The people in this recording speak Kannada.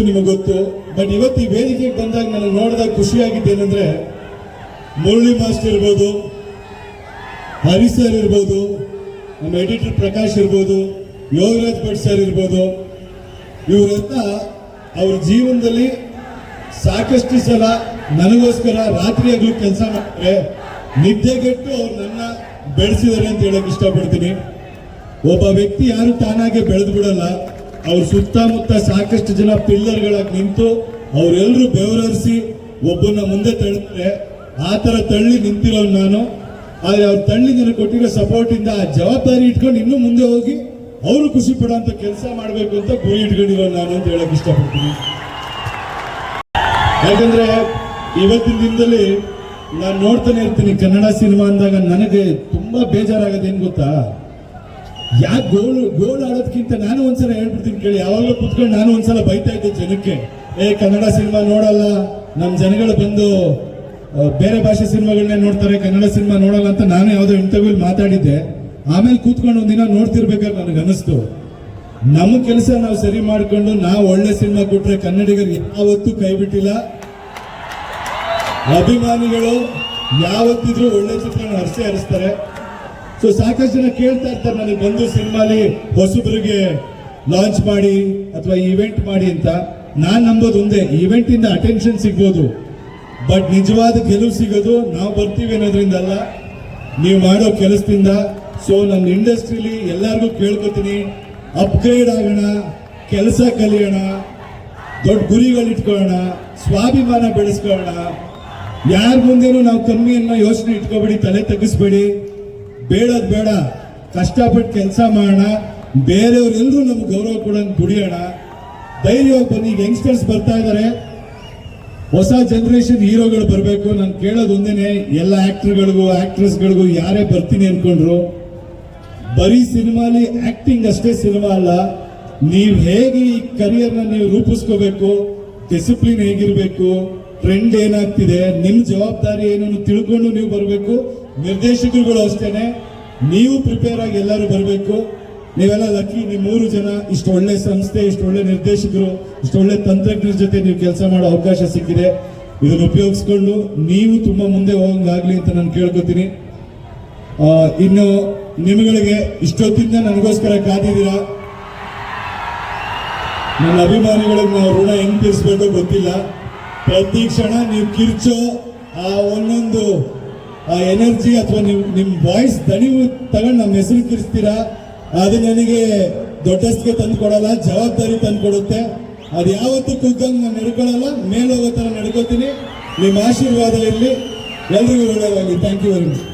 ನಿಮಗೆ ಗೊತ್ತು ಬಟ್ ಇವತ್ತು ಈ ವೇದಿಕೆಗೆ ಬಂದಾಗ ನಾನು ನೋಡಿದಾಗ ಖುಷಿಯಾಗಿದ್ದೇನೆಂದ್ರೆ ಮುರಳಿ ಮಾಸ್ಟರ್ ಇರ್ಬೋದು, ಹರಿ ಸರ್ ಇರ್ಬೋದು, ನಮ್ಮ ಎಡಿಟರ್ ಪ್ರಕಾಶ್ ಇರ್ಬೋದು, ಯೋಗರಾಜ್ ಭಟ್ ಸರ್ ಇರ್ಬೋದು. ಇವರೆಲ್ಲ ಅವ್ರ ಜೀವನದಲ್ಲಿ ಸಾಕಷ್ಟು ಸಲ ನನಗೋಸ್ಕರ ರಾತ್ರಿ ಅದು ಕೆಲಸ ಮಾಡ್ತಾರೆ ನಿದ್ದೆಗೆಟ್ಟು ಅವ್ರು ನನ್ನ ಬೆಳೆಸಿದ್ದಾರೆ ಅಂತ ಹೇಳಕ್ ಇಷ್ಟಪಡ್ತೀನಿ. ಒಬ್ಬ ವ್ಯಕ್ತಿ ಯಾರು ತಾನಾಗೆ ಬೆಳೆದು ಬಿಡಲ್ಲ ಅವ್ರ ಸುತ್ತಮುತ್ತ ಸಾಕಷ್ಟು ಜನ ಪಿಲ್ಲರ್ಗಳಾಗಿ ನಿಂತು ಅವರೆಲ್ಲರೂ ಬೆವರರಿಸಿ ಒಬ್ಬನ ಮುಂದೆ ತಳ್ಳಿದ್ರೆ ಆ ಥರ ತಳ್ಳಿ ನಿಂತಿರೋ ನಾನು. ಆದರೆ ಅವ್ರ ತಳ್ಳಿ ನನಗೆ ಕೊಟ್ಟಿರೋ ಸಪೋರ್ಟ್ ಇಂದ ಆ ಜವಾಬ್ದಾರಿ ಇಟ್ಕೊಂಡು ಇನ್ನೂ ಮುಂದೆ ಹೋಗಿ ಅವರು ಖುಷಿ ಪಡೋಂತ ಕೆಲಸ ಮಾಡಬೇಕು ಅಂತ ಗುರಿ ಇಟ್ಕೊಂಡಿರೋ ನಾನು ಅಂತ ಹೇಳಕ್ ಇಷ್ಟಪಡ್ತೀನಿ. ಯಾಕಂದ್ರೆ ಇವತ್ತಿನ ದಿನದಲ್ಲಿ ನಾನು ನೋಡ್ತಾನೆ ಇರ್ತೀನಿ ಕನ್ನಡ ಸಿನಿಮಾ ಅಂದಾಗ ನನಗೆ ತುಂಬಾ ಬೇಜಾರಾಗೋದು ಏನ್ ಗೊತ್ತಾ? ಯಾಕೆ ಗೋಲ್ ಗೋಲ್ ಆಡೋದಕ್ಕಿಂತ ನಾನು ಒಂದ್ಸಲ ಹೇಳ್ಬಿಡ್ತೀನಿ ಕೇಳಿ. ಯಾವಾಗಲೂ ಕುತ್ಕೊಂಡು ನಾನು ಒಂದ್ಸಲ ಬೈತಾ ಇದ್ದೆ ಜನಕ್ಕೆ. ಏ, ಕನ್ನಡ ಸಿನಿಮಾ ನೋಡಲ್ಲ. ನಮ್ಮ ಜನಗಳು ಬಂದು ಬೇರೆ ಭಾಷೆ ಸಿನಿಮಾಗಳನ್ನೇ ನೋಡ್ತಾರೆ, ಕನ್ನಡ ಸಿನಿಮಾ ನೋಡಲ್ಲ ಅಂತ ನಾನು ಯಾವುದೋ ಇಂಟರ್ವ್ಯೂಲ್ ಮಾತಾಡಿದ್ದೆ. ಆಮೇಲೆ ಕೂತ್ಕೊಂಡು ಒಂದಿನ ನೋಡ್ತಿರ್ಬೇಕಾದ್ರೆ ನನಗೆ ಅನಿಸ್ತು ನಮ್ಮ ಕೆಲಸ ನಾವು ಸರಿ ಮಾಡ್ಕೊಂಡು, ನಾವು ಒಳ್ಳೆ ಸಿನಿಮಾ ಕೊಟ್ರೆ ಕನ್ನಡಿಗರು ಯಾವತ್ತೂ ಕೈ ಬಿಟ್ಟಿಲ್ಲ. ಅಭಿಮಾನಿಗಳು ಯಾವತ್ತಿದ್ರು ಒಳ್ಳೆ ಚಿತ್ರನ ಹರಿಸಿ ಹರಿಸ್ತಾರೆ ಸೊ ಸಾಕಷ್ಟು ಜನ ಕೇಳ್ತಾ ಇರ್ತಾರೆ, ನನಗೆ ಬಂದು ಸಿನಿಮಾಲಿ ಹೊಸಬ್ರಿಗೆ ಲಾಂಚ್ ಮಾಡಿ ಅಥವಾ ಇವೆಂಟ್ ಮಾಡಿ ಅಂತ. ನಾನು ನಂಬೋದು ಒಂದೇ ಇವೆಂಟ್ ಇಂದ ಅಟೆನ್ಷನ್ ಸಿಗ್ಬೋದು. ಬಟ್ ನಿಜವಾದ ಗೆಲುವು ಸಿಗೋದು ನಾವು ಬರ್ತೀವಿ ಅನ್ನೋದ್ರಿಂದ ಅಲ್ಲ. ನೀವು ಮಾಡೋ ಕೆಲಸದಿಂದ. ಸೊ ನನ್ನ ಇಂಡಸ್ಟ್ರಿಲಿ ಎಲ್ಲರಿಗೂ ಕೇಳ್ಕೊತೀನಿ ಅಪ್ಗ್ರೇಡ್ ಆಗೋಣ, ಕೆಲಸ ಕಲಿಯೋಣ, ದೊಡ್ಡ ಗುರಿಗಳು ಇಟ್ಕೊಳ್ಳೋಣ, ಸ್ವಾಭಿಮಾನ ಬೆಳೆಸ್ಕೊಳ್ಳೋಣ. ಯಾರ ಮುಂದೆನೂ ನಾವು ಕಮ್ಮಿ ಅನ್ನೋ ಯೋಚನೆ ಇಟ್ಕೋಬೇಡಿ, ತಲೆ ತಗ್ಗಿಸ್ಬೇಡಿ. ಬೇಡದ್ ಬೇಡ. ಕಷ್ಟಪಟ್ಟು ಕೆಲಸ ಮಾಡೋಣ. ಬೇರೆಯವರೆಲ್ಲರೂ ನಮ್ಗೆ ಗೌರವ ಕೊಡೋಣ ದುಡಿಯೋಣ. ಧೈರ್ಯವಾಗಿ ಬನ್ನಿ ಯಂಗ್ಸ್ಟರ್ಸ್ ಬರ್ತಾ ಇದ್ದಾರೆ ಹೊಸ ಜನರೇಷನ್ ಹೀರೋಗಳು ಬರಬೇಕು. ನಾನು ಕೇಳೋದು ಒಂದೇನೆ, ಎಲ್ಲ ಆಕ್ಟರ್ಗಳಿಗೂ ಆಕ್ಟ್ರೆಸ್ಗಳಿಗೂ ಯಾರೇ ಬರ್ತೀನಿ ಅನ್ಕೊಂಡ್ರು, ಬರೀ ಸಿನಿಮಾಲಿ ಆ್ಯಕ್ಟಿಂಗ್ ಅಷ್ಟೇ ಸಿನಿಮಾ ಅಲ್ಲ, ನೀವು ಹೇಗೆ ಈ ಕರಿಯರ್ನ ನೀವು ರೂಪಿಸ್ಕೋಬೇಕು ಡಿಸಿಪ್ಲಿನ್ ಹೇಗಿರ್ಬೇಕು ಟ್ರೆಂಡ್ ಏನಾಗ್ತಿದೆ ನಿಮ್ಮ ಜವಾಬ್ದಾರಿ ಏನನ್ನು ತಿಳ್ಕೊಂಡು ನೀವು ಬರಬೇಕು. ನಿರ್ದೇಶಕರುಗಳು ಅಷ್ಟೇನೆ, ನೀವು ಪ್ರಿಪೇರ್ ಆಗಿ ಎಲ್ಲರೂ ಬರಬೇಕು. ನೀವೆಲ್ಲ ಲಕ್ಕಿ ನೀವು ಮೂರು ಜನ ಇಷ್ಟು ಒಳ್ಳೆ ಸಂಸ್ಥೆ, ಇಷ್ಟು ಒಳ್ಳೆ ನಿರ್ದೇಶಕರು, ಇಷ್ಟು ಒಳ್ಳೆ ತಂತ್ರಜ್ಞರ ಜೊತೆ ನೀವು ಕೆಲಸ ಮಾಡೋ ಅವಕಾಶ ಸಿಕ್ಕಿದೆ. ಇದನ್ನು ಉಪಯೋಗಿಸ್ಕೊಂಡು ನೀವು ತುಂಬಾ ಮುಂದೆ ಹೋಗಂಗಾಗ್ಲಿ ಅಂತ ನಾನು ಕೇಳ್ಕೊತೀನಿ. ಇನ್ನು ನಿಮಗಳಿಗೆ ಇಷ್ಟೊತ್ತಿಂದ ನನಗೋಸ್ಕರ ಕಾದಿದ್ದೀರಾ? ನನ್ನ ಅಭಿಮಾನಿಗಳನ್ನು ಋಣ ಹೆಂಗ್ ತೀರಿಸ್ಬೇಕೋ ಗೊತ್ತಿಲ್ಲ. ಪ್ರತಿ ಕ್ಷಣ ನೀವು ಕಿರ್ಚೋ ಆ ಒಂದೊಂದು, ಆ ಎನರ್ಜಿ ಅಥವಾ ನಿಮ್ ನಿಮ್ ವಾಯ್ಸ್ ದಣಿವು ತಗೊಂಡು ನಮ್ಮ ಹೆಸರು ಕಿರಿಸ್ತೀರಾ? ಅದು ನನಗೆ ದೊಡ್ಡಸ್ಗೆ ತಂದು ಕೊಡಲ್ಲ ಜವಾಬ್ದಾರಿ ತಂದು ಕೊಡುತ್ತೆ ಅದು ಯಾವತ್ತೂ ಕುಗ್ಗಂಗ್ ನಾನು ನಡ್ಕೊಳ್ಳಲ್ಲ ಮೇಲೋಗೋ ಥರ ನಡ್ಕೋತೀನಿ. ನಿಮ್ಮ ಆಶೀರ್ವಾದ ಇರಲಿ ಎಲ್ರಿಗೂ ಒಳ್ಳೆಯದಾಗಲಿ. Thank you very much